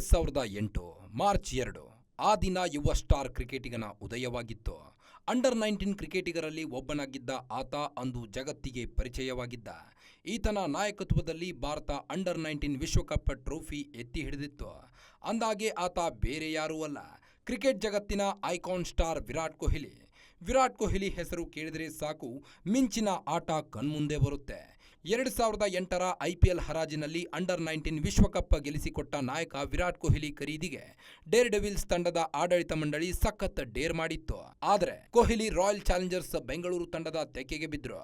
ಸಾವಿರದ ಎಂಟು, ಮಾರ್ಚ್ ಎರಡು. ಆ ದಿನ ಯುವ ಸ್ಟಾರ್ ಕ್ರಿಕೆಟಿಗನ ಉದಯವಾಗಿತ್ತು. ಅಂಡರ್ ನೈನ್ಟೀನ್ ಕ್ರಿಕೆಟಿಗರಲ್ಲಿ ಒಬ್ಬನಾಗಿದ್ದ ಆತ ಅಂದು ಜಗತ್ತಿಗೆ ಪರಿಚಯವಾಗಿದ್ದ. ಈತನ ನಾಯಕತ್ವದಲ್ಲಿ ಭಾರತ ಅಂಡರ್ ನೈನ್ಟೀನ್ ವಿಶ್ವಕಪ್ ಟ್ರೋಫಿ ಎತ್ತಿ ಹಿಡಿದಿತ್ತು. ಅಂದಾಗೆ ಆತ ಬೇರೆ ಯಾರೂ ಅಲ್ಲ. ಕ್ರಿಕೆಟ್ ಜಗತ್ತಿನ ಐಕಾನ್ ಸ್ಟಾರ್ ವಿರಾಟ್ ಕೊಹ್ಲಿ. ವಿರಾಟ್ ಕೊಹ್ಲಿ ಹೆಸರು ಕೇಳಿದರೆ ಸಾಕು, ಮಿಂಚಿನ ಆಟ ಕಣ್ಮುಂದೆ ಬರುತ್ತೆ. ಎರಡು ಸಾವಿರದ ಎಂಟರ ಐಪಿಎಲ್ ಹರಾಜಿನಲ್ಲಿ ಅಂಡರ್ ನೈನ್ಟೀನ್ ವಿಶ್ವಕಪ್ ಗೆಲ್ಲಿಸಿಕೊಟ್ಟ ನಾಯಕ ವಿರಾಟ್ ಕೊಹ್ಲಿ ಖರೀದಿಗೆ ಡೇರ್ ಡೆವಿಲ್ಸ್ ತಂಡದ ಆಡಳಿತ ಮಂಡಳಿ ಸಖತ್ ಡೇರ್ ಮಾಡಿತ್ತು. ಆದರೆ ಕೊಹ್ಲಿ ರಾಯಲ್ ಚಾಲೆಂಜರ್ಸ್ ಬೆಂಗಳೂರು ತಂಡದ ತೆಕ್ಕೆಗೆ ಬಿದ್ದರು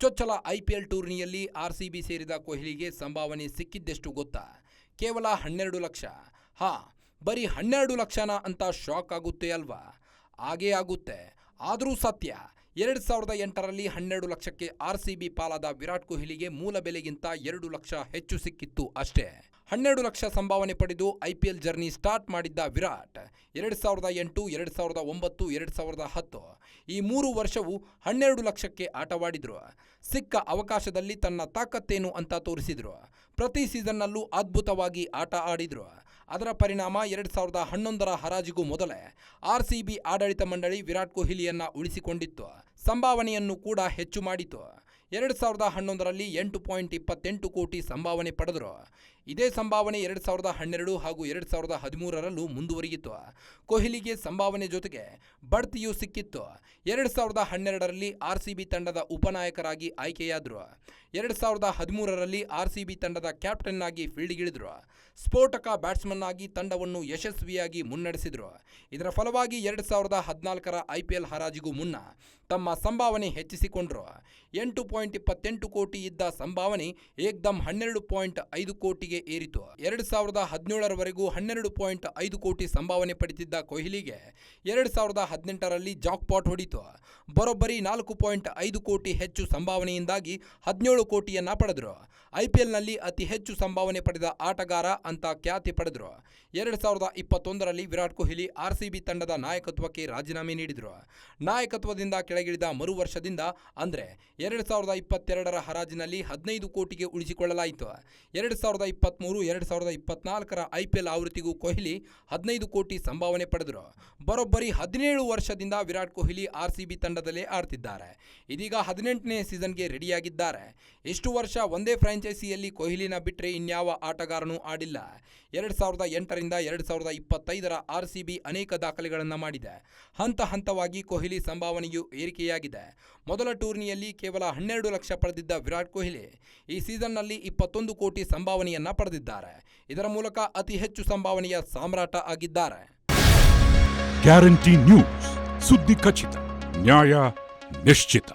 ಚೊಚ್ಚಲ ಐಪಿಎಲ್ ಟೂರ್ನಿಯಲ್ಲಿ ಆರ್ಸಿಬಿ ಸೇರಿದ ಕೊಹ್ಲಿಗೆ ಸಂಭಾವನೆ ಸಿಕ್ಕಿದ್ದೆಷ್ಟು ಗೊತ್ತಾ? ಕೇವಲ ಹನ್ನೆರಡು ಲಕ್ಷ. ಹಾ, ಬರೀ ಹನ್ನೆರಡು ಲಕ್ಷನ ಅಂತ ಶಾಕ್ ಆಗುತ್ತೆ ಅಲ್ವಾ? ಹಾಗೇ ಆಗುತ್ತೆ. ಆದರೂ ಸತ್ಯ ಎರಡು ಸಾವಿರದ ಎಂಟರಲ್ಲಿ ಹನ್ನೆರಡು ಲಕ್ಷಕ್ಕೆ ಆರ್ ಸಿ ಬಿ ಪಾಲಾದ ವಿರಾಟ್ ಕೊಹ್ಲಿಗೆ ಮೂಲ ಬೆಲೆಗಿಂತ ಎರಡು ಲಕ್ಷ ಹೆಚ್ಚು ಸಿಕ್ಕಿತ್ತು ಅಷ್ಟೇ. ಹನ್ನೆರಡು ಲಕ್ಷ ಸಂಭಾವನೆ ಪಡೆದು ಐಪಿಎಲ್ ಜರ್ನಿ ಸ್ಟಾರ್ಟ್ ಮಾಡಿದ್ದ ವಿರಾಟ್ ಎರಡು ಸಾವಿರದ ಎಂಟು, ಎರಡು ಸಾವಿರದ ಒಂಬತ್ತು, ಎರಡು ಸಾವಿರದ ಹತ್ತು ಈ ಮೂರು ವರ್ಷವು ಹನ್ನೆರಡು ಲಕ್ಷಕ್ಕೆ ಆಟವಾಡಿದ್ರು. ಸಿಕ್ಕ ಅವಕಾಶದಲ್ಲಿ ತನ್ನ ತಾಕತ್ತೇನು ಅಂತ ತೋರಿಸಿದ್ರು. ಪ್ರತಿ ಸೀಸನ್ನಲ್ಲೂ ಅದ್ಭುತವಾಗಿ ಆಟ ಆಡಿದ್ರು. ಅದರ ಪರಿಣಾಮ ಎರಡು ಸಾವಿರದ ಹನ್ನೊಂದರ ಹರಾಜಿಗೂ ಮೊದಲೇ ಆರ್ಸಿಬಿ ಆಡಳಿತ ಮಂಡಳಿ ವಿರಾಟ್ ಕೊಹ್ಲಿಯನ್ನ ಉಳಿಸಿಕೊಂಡಿತ್ತು. ಸಂಭಾವನೆಯನ್ನು ಕೂಡ ಹೆಚ್ಚು ಮಾಡಿತು. ಎರಡು ಸಾವಿರದ ಹನ್ನೊಂದರಲ್ಲಿ ಎಂಟು ಪಾಯಿಂಟ್ ಇಪ್ಪತ್ತೆಂಟು ಕೋಟಿ ಸಂಭಾವನೆ ಪಡೆದರು. ಇದೇ ಸಂಭಾವನೆ ಎರಡು ಸಾವಿರದ ಹನ್ನೆರಡು ಹಾಗೂ ಎರಡು ಸಾವಿರದ ಹದಿಮೂರರಲ್ಲೂ ಮುಂದುವರಿಯಿತು. ಕೊಹ್ಲಿಗೆ ಸಂಭಾವನೆ ಜೊತೆಗೆ ಬಡ್ತಿಯೂ ಸಿಕ್ಕಿತ್ತು. ಎರಡು ಸಾವಿರದ ಹನ್ನೆರಡರಲ್ಲಿ ಆರ್ ಸಿ ಬಿ ತಂಡದ ಉಪನಾಯಕರಾಗಿ ಆಯ್ಕೆಯಾದರು. ಎರಡು ಸಾವಿರದ ಹದಿಮೂರರಲ್ಲಿ ಆರ್ ಸಿ ಬಿ ತಂಡದ ಕ್ಯಾಪ್ಟನ್ ಆಗಿ ಫೀಲ್ಡ್ಗಿಳಿದ್ರು. ಸ್ಫೋಟಕ ಬ್ಯಾಟ್ಸ್ಮನ್ ಆಗಿ ತಂಡವನ್ನು ಯಶಸ್ವಿಯಾಗಿ ಮುನ್ನಡೆಸಿದರು. ಇದರ ಫಲವಾಗಿ ಎರಡು ಸಾವಿರದ ಹದಿನಾಲ್ಕರ ಐಪಿಎಲ್ ಹರಾಜಿಗೂ ಮುನ್ನ ತಮ್ಮ ಸಂಭಾವನೆ ಹೆಚ್ಚಿಸಿಕೊಂಡರು. ಎಂಟು ಪಾಯಿಂಟ್ ಇಪ್ಪತ್ತೆಂಟು ಕೋಟಿ ಇದ್ದ ಸಂಭಾವನೆ ಏಕ್ದಮ್ ಹನ್ನೆರಡು ಪಾಯಿಂಟ್ ಐದು ಕೋಟಿಗೆ ಏರಿತು. ಎರಡು ಸಾವಿರದ ಹದಿನೇಳರವರೆಗೂ ಹನ್ನೆರಡು ಪಾಯಿಂಟ್ ಐದು ಕೋಟಿ ಸಂಭಾವನೆ ಪಡೆದಿದ್ದ ಕೊಹ್ಲಿಗೆ ಎರಡು ಸಾವಿರದ ಹದಿನೆಂಟರಲ್ಲಿ ಜಾಕ್ಪಾಟ್ ಹೊಡಿತು. ಬರೋಬ್ಬರಿ ನಾಲ್ಕು ಪಾಯಿಂಟ್ ಐದು ಕೋಟಿ ಹೆಚ್ಚು ಸಂಭಾವನೆಯಿಂದಾಗಿ ಹದಿನೇಳು ಕೋಟಿಯನ್ನ ಪಡೆದರು. ಐಪಿಎಲ್ನಲ್ಲಿ ಅತಿ ಹೆಚ್ಚು ಸಂಭಾವನೆ ಪಡೆದ ಆಟಗಾರ ಅಂತ ಖ್ಯಾತಿ ಪಡೆದರು. ಎರಡು ಸಾವಿರದ ಇಪ್ಪತ್ತೊಂದರಲ್ಲಿ Virat Kohli R C B ತಂಡದ ನಾಯಕತ್ವಕ್ಕೆ ರಾಜೀನಾಮೆ ನೀಡಿದರು. ನಾಯಕತ್ವದಿಂದ ಕೆಳಗಿಳಿದ ಮರು ವರ್ಷದಿಂದ ಅಂದರೆ ಎರಡು ಸಾವಿರದ ಇಪ್ಪತ್ತೆರಡರ ಹರಾಜಿನಲ್ಲಿ ಹದಿನೈದು ಕೋಟಿಗೆ ಉಳಿಸಿಕೊಳ್ಳಲಾಯಿತು. ಎರಡು ಸಾವಿರದ ಇಪ್ಪತ್ತ್ಮೂರು ಎರಡು ಸಾವಿರದ ಇಪ್ಪತ್ನಾಲ್ಕರ ಐ ಪಿ ಎಲ್ ಆವೃತ್ತಿಗೂ ಕೊಹ್ಲಿ ಹದಿನೈದು ಕೋಟಿ ಸಂಭಾವನೆ ಪಡೆದರು. ಬರೋಬ್ಬರಿ ಹದಿನೇಳು ವರ್ಷದಿಂದ Virat Kohli R C B ತಂಡದಲ್ಲೇ ಆಡ್ತಿದ್ದಾರೆ. ಇದೀಗ ಹದಿನೆಂಟನೇ ಸೀಸನ್ಗೆ ರೆಡಿಯಾಗಿದ್ದಾರೆ. ಇಷ್ಟು ವರ್ಷ ಒಂದೇ ಫ್ರಾಂಚೈಸಿಯಲ್ಲಿ ಕೊಹ್ಲಿನ ಬಿಟ್ಟರೆ ಇನ್ಯಾವ ಆಟಗಾರನೂ ಆಡಿಲ್ಲ. ಎರಡು ಸಾವಿರದ ಎಂಟರಿಂದ ಎರಡು ಸಾವಿರದ ಇಪ್ಪತ್ತೈದರ ಆರ್ ಸಿ ಬಿ ಅನೇಕ ದಾಖಲೆಗಳನ್ನು ಮಾಡಿದೆ. ಹಂತ ಹಂತವಾಗಿ ಕೊಹ್ಲಿ ಸಂಭಾವನೆಯು ಏರಿಕೆಯಾಗಿದೆ. ಮೊದಲ ಟೂರ್ನಿಯಲ್ಲಿ ಕೇವಲ ಹನ್ನೆರಡು ಲಕ್ಷ ಪಡೆದಿದ್ದ ವಿರಾಟ್ ಕೊಹ್ಲಿ ಈ ಸೀಸನ್ನಲ್ಲಿ ಇಪ್ಪತ್ತೊಂದು ಕೋಟಿ ಸಂಭಾವನೆಯನ್ನ ಪಡೆದಿದ್ದಾರೆ. ಇದರ ಮೂಲಕ ಅತಿ ಹೆಚ್ಚು ಸಂಭಾವನೆಯ ಸಾಮ್ರಾಟ ಆಗಿದ್ದಾರೆ. ಗ್ಯಾರಂಟಿ ನ್ಯೂಸ್ ಸುದ್ದಿ ಖಚಿತ, ನ್ಯಾಯ ನಿಶ್ಚಿತ.